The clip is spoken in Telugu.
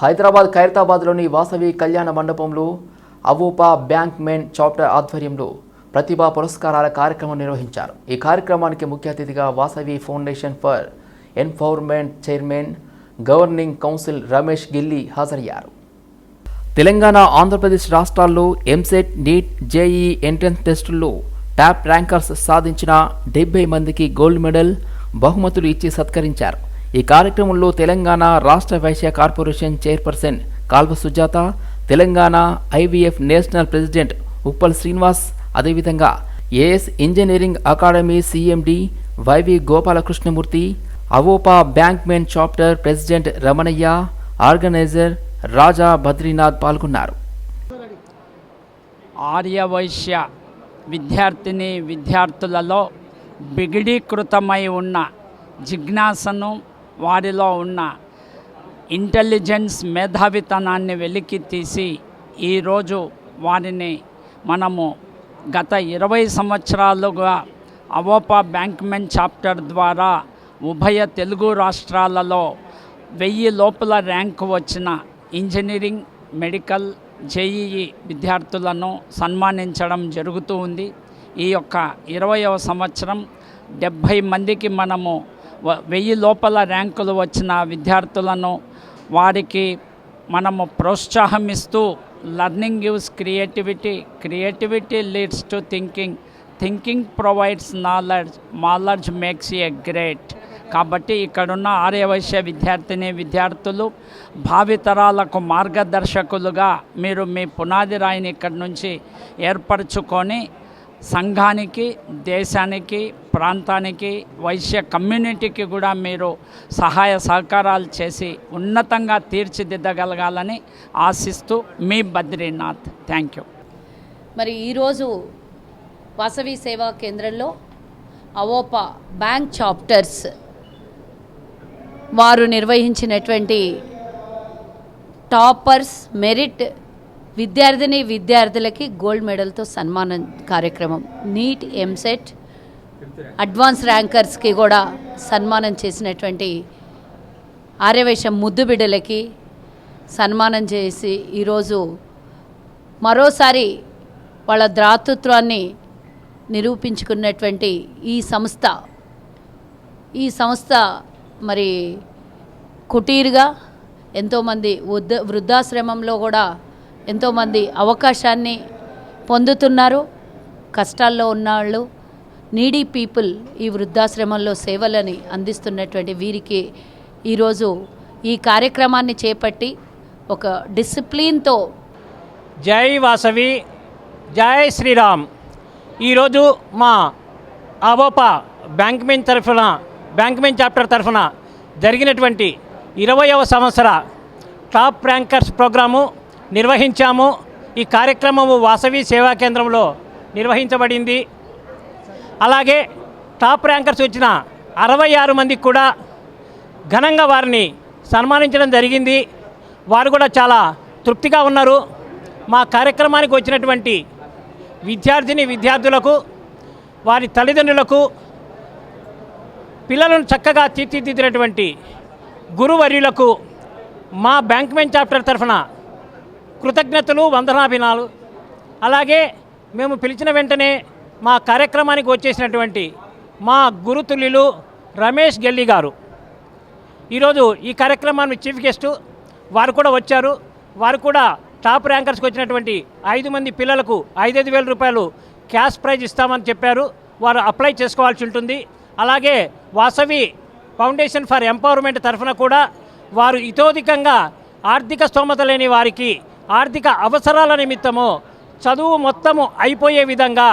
హైదరాబాద్ ఖైరతాబాద్లోని వాసవి కళ్యాణ మండపంలో అవోపా బ్యాంక్ మెన్ చాప్టర్ ఆధ్వర్యంలో ప్రతిభా పురస్కారాల కార్యక్రమం నిర్వహించారు. ఈ కార్యక్రమానికి ముఖ్య అతిథిగా Vasavi foundation for enforcement chairman governing council Ramesh Gilli హాజరయ్యారు. తెలంగాణ ఆంధ్రప్రదేశ్ రాష్ట్రాల్లో ఎంసెట్ నీట్ జేఈ ఎంట్రన్స్ టెస్టుల్లో టాప్ ర్యాంకర్స్ సాధించిన డెబ్బై మందికి గోల్డ్ మెడల్ బహుమతులు ఇచ్చి సత్కరించారు. ఈ కార్యక్రమంలో తెలంగాణ రాష్ట్ర Vaishya corporation chairperson Kalva Sujatha Telangana IVF national president Uppal Srinivas అదేవిధంగా AS engineering academy CMD YV Gopalakrishnamurthy AVOPA bankmen chapter president Ramanaiah organiser Raja Badrinath పాల్గొన్నారు. ఆర్యవైశ్య విద్యార్థిని విద్యార్థులలో బిగిడీకృతమై ఉన్న జిజ్ఞాసను వారిలో ఉన్న ఇంటెలిజెన్స్ మేధావితనాన్ని వెలికి తీసి ఈరోజు వారిని మనము గత ఇరవై సంవత్సరాలుగా అవోపా బ్యాంక్మెన్ చాప్టర్ ద్వారా ఉభయ తెలుగు రాష్ట్రాలలో వెయ్యి లోపల ర్యాంకు వచ్చిన ఇంజనీరింగ్ మెడికల్ జేఈఈ విద్యార్థులను సన్మానించడం జరుగుతూ ఉంది. ఈ యొక్క ఇరవయవ సంవత్సరం డెబ్భై మందికి మనము వెయ్యి లోపల ర్యాంకులు వచ్చిన విద్యార్థులను వారికి మనము ప్రోత్సాహం ఇస్తూ learning uses creativity creativity leads to thinking. Thinking provides knowledge knowledge makes a great. కాబట్టి ఇక్కడున్న ఆర్యవైశ్య విద్యార్థిని విద్యార్థులు భావితరాలకు మార్గదర్శకులుగా మీరు మీ పునాది రాయిని ఇక్కడి నుంచి ఏర్పరచుకొని సంఘానికి దేశానికి ప్రాంతానికి వైశ్య కమ్యూనిటీకి కూడా మీరు సహాయ సహకారాలు చేసి ఉన్నతంగా తీర్చిదిద్దగలగాలని ఆశిస్తూ మీ బద్రీనాథ్. Thank you. మరి ఈరోజు వాసవి సేవా కేంద్రంలో అవోపా బ్యాంక్ చాప్టర్స్ వారు నిర్వహించినటువంటి టాపర్స్ మెరిట్ విద్యార్థిని విద్యార్థులకి గోల్డ్ మెడల్తో సన్మానం కార్యక్రమం. నీట్ ఎంసెట్ అడ్వాన్స్ ర్యాంకర్స్కి కూడా సన్మానం చేసినటువంటి ఆర్యవైశ్య ముద్దు బిడ్డలకి సన్మానం చేసి ఈరోజు మరోసారి వాళ్ళ ద్రాతృత్వాన్ని నిరూపించుకున్నటువంటి ఈ సంస్థ. ఈ సంస్థ మరి కుటీరుగా ఎంతోమంది వృద్ధ వృద్ధాశ్రమంలో కూడా ఎంతోమంది అవకాశాన్ని పొందుతున్నారు. కష్టాల్లో ఉన్నవాళ్ళు నీడీ పీపుల్ ఈ వృద్ధాశ్రమంలో సేవలని అందిస్తున్నటువంటి వీరికి ఈరోజు ఈ కార్యక్రమాన్ని చేపట్టి ఒక డిసిప్లిన్తో జై వాసవి జై శ్రీరామ్. ఈరోజు మా అవోపా బ్యాంక్మెన్ తరఫున బ్యాంక్మెన్ చాప్టర్ తరఫున జరిగినటువంటి ఇరవయవ సంవత్సర టాప్ ర్యాంకర్స్ ప్రోగ్రాము నిర్వహించాము. ఈ కార్యక్రమము వాసవి సేవా కేంద్రంలో నిర్వహించబడింది. అలాగే టాప్ ర్యాంకర్స్ వచ్చిన అరవై ఆరు మందికి కూడా ఘనంగా వారిని సన్మానించడం జరిగింది. వారు కూడా చాలా తృప్తిగా ఉన్నారు. మా కార్యక్రమానికి వచ్చినటువంటి విద్యార్థిని విద్యార్థులకు వారి తల్లిదండ్రులకు పిల్లలను చక్కగా తీర్చిదిద్దినటువంటి గురువర్యులకు మా బ్యాంక్మెన్ చాప్టర్ తరఫున కృతజ్ఞతలు వందనాభినాలు. అలాగే మేము పిలిచిన వెంటనే మా కార్యక్రమానికి వచ్చేసినటువంటి మా గురుతుల్యులు రమేష్ గెల్లి గారు. ఈరోజు ఈ కార్యక్రమాన్ని చీఫ్ గెస్టు వారు కూడా వచ్చారు. వారు కూడా టాప్ ర్యాంకర్స్కి వచ్చినటువంటి ఐదు మంది పిల్లలకు ఐదైదు వేల రూపాయలు క్యాష్ ప్రైజ్ ఇస్తామని చెప్పారు. వారు అప్లై చేసుకోవాల్సి ఉంటుంది. అలాగే వాసవి ఫౌండేషన్ ఫర్ ఎంపవర్మెంట్ తరఫున కూడా వారు ఇతోధికంగా ఆర్థిక స్తోమత లేని వారికి ఆర్థిక అవసరాల నిమిత్తము చదువు మొత్తము అయిపోయే విధంగా